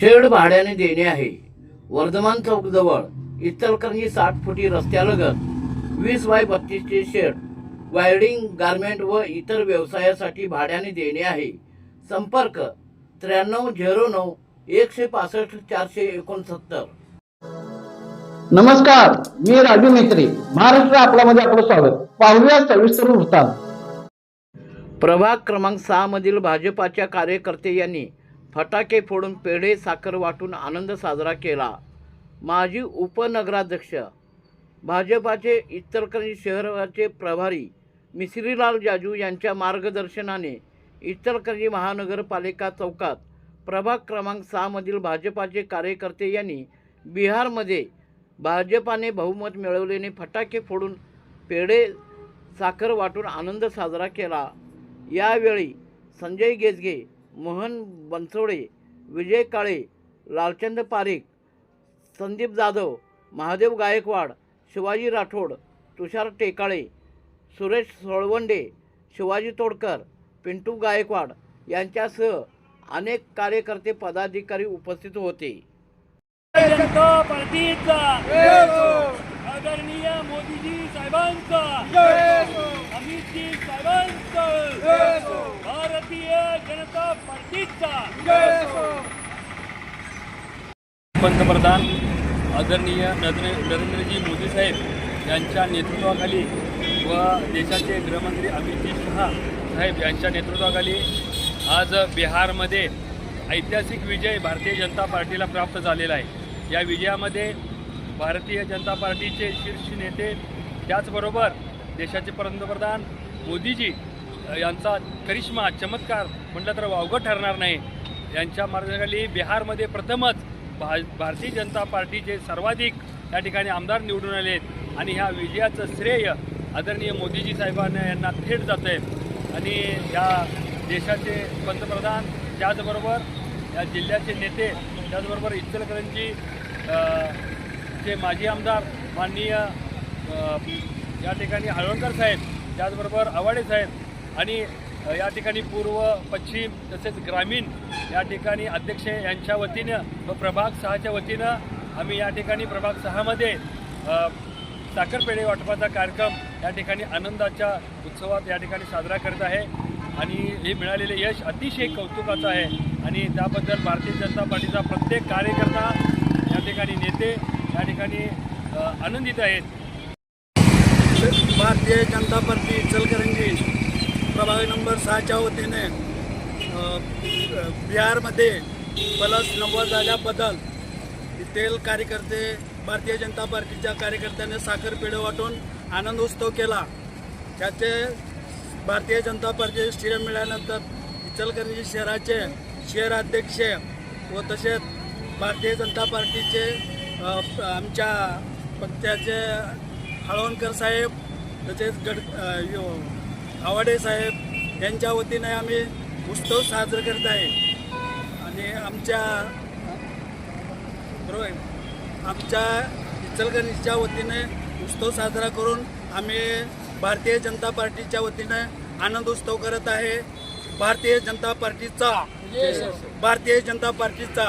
Shade भाड्याने देणे आहे. वर्धमान चौक जवळ इचलकरंजी साठ फुटी रस्त्यालगत वीस बाय बत्तीसचे शेड वायरिंग गारमेंट व इतर व्यवसायासाठी भाड्याने देणे आहे. संपर्क त्र्याण्णव झिरो नऊ एकशे पासष्ट चारशे एकोणसत्तर. नमस्कार मी राजू मेत्री महाराष्ट्र आपल्यामध्ये आपलं स्वागत. पाहुया सविस्तर वृत्तांत. प्रभाग क्रमांक सहा मधील भाजपाच्या कार्यकर्ते यांनी फटाके फोडून पेढे साखर वाटून आनंद साजरा केला. माजी उपनगराध्यक्ष भाजपाचे इतरकरंजी शहराचे प्रभारी मिश्रीलाल जाजू यांच्या मार्गदर्शनाने इतरकरंजी महानगरपालिका चौकात प्रभाग क्रमांक सहामधील भाजपाचे कार्यकर्ते यांनी बिहारमध्ये भाजपाने बहुमत मिळवल्याने फटाके फोडून पेढे साखर वाटून आनंद साजरा केला. यावेळी संजय गेजगे मोहन बनसोडे विजय काळे लालचंद पारिक संदीप जाधव महादेव गायकवाड शिवाजी राठोड तुषार टेकाळे सुरेश सोळवंडे शिवाजी तोडकर पिंटू गायकवाड यांच्यासह अनेक कार्यकर्ते पदाधिकारी उपस्थित होते. जनता पार्टीचा आदरणीय मोदीजी साहेबांचा अमितजी साहेबांचा भारतीय जनता पार्टीचा! पंतप्रधान आदरणीय नरेंद्र नरेंद्रजी मोदी साहेब यांच्या नेतृत्वाखाली व देशाचे गृहमंत्री अमितजी शहा साहेब यांच्या नेतृत्वाखाली आज बिहारमध्ये ऐतिहासिक विजय भारतीय जनता पार्टीला प्राप्त झालेला आहे. या विजयामध्ये भारतीय जनता पार्टीचे शीर्ष नेते त्याचबरोबर देशाचे पंतप्रधान मोदीजी यांचा करिश्मा चमत्कार म्हटलं तर वावगं ठरणार नाही. यांच्या मार्गाखाली बिहारमध्ये प्रथमच भा भारतीय जनता पार्टीचे सर्वाधिक या ठिकाणी आमदार निवडून आले आहेत. आणि ह्या विजयाचं श्रेय आदरणीय मोदीजी साहेबांना यांना थेट जातं आहे. आणि या देशाचे पंतप्रधान त्याचबरोबर या जिल्ह्याचे नेते त्याचबरोबर इचलकरंजी चे माजी आमदार माननीय या ठिकाणी हळवणकर साहेब त्याचबरोबर आवाडे साहेब आणि या ठिकाणी पूर्व पश्चिम तसेच ग्रामीण या ठिकाणी अध्यक्ष यांच्या वतीनं व प्रभाग सहाच्या वतीनं आम्ही या ठिकाणी प्रभाग सहामध्ये साखरपेढे वाटपाचा कार्यक्रम या ठिकाणी आनंदाच्या उत्सवात या ठिकाणी साजरा करत आहे आणि हे मिळालेले यश अतिशय कौतुकाचं आहे आणि त्याबद्दल भारतीय जनता पार्टीचा प्रत्येक कार्यकर्ता या ठिकाणी नेते या ठिकाणी आनंदित आहेत. भारतीय जनता पार्टी इचलकरंजी प्रभाग नंबर सहाच्या वतीने बिहारमध्ये प्लस नव्वद झाल्याबद्दल तेल कार्यकर्ते भारतीय जनता पार्टीच्या कार्यकर्त्याने साखर पेढे वाटून आनंद उत्सव केला. त्याचे भारतीय जनता पार्टीचे श्रेय मिळाल्यानंतर इचलकरंजी शहराचे शहर अध्यक्ष व तसेच भारतीय जनता पार्टीचे आमच्या पक्षाचे हळवणकर साहेब तसेच गड आवाडे साहेब यांच्या वतीने आम्ही उत्सव साजरा करत आहे. आणि आमच्या बरोबर. आमच्या इचलकरंजीच्या वतीने उत्सव साजरा करून आम्ही भारतीय जनता पार्टीच्या वतीने आनंद उत्सव करत आहे. भारतीय जनता पार्टीचा भारतीय जनता पार्टीचा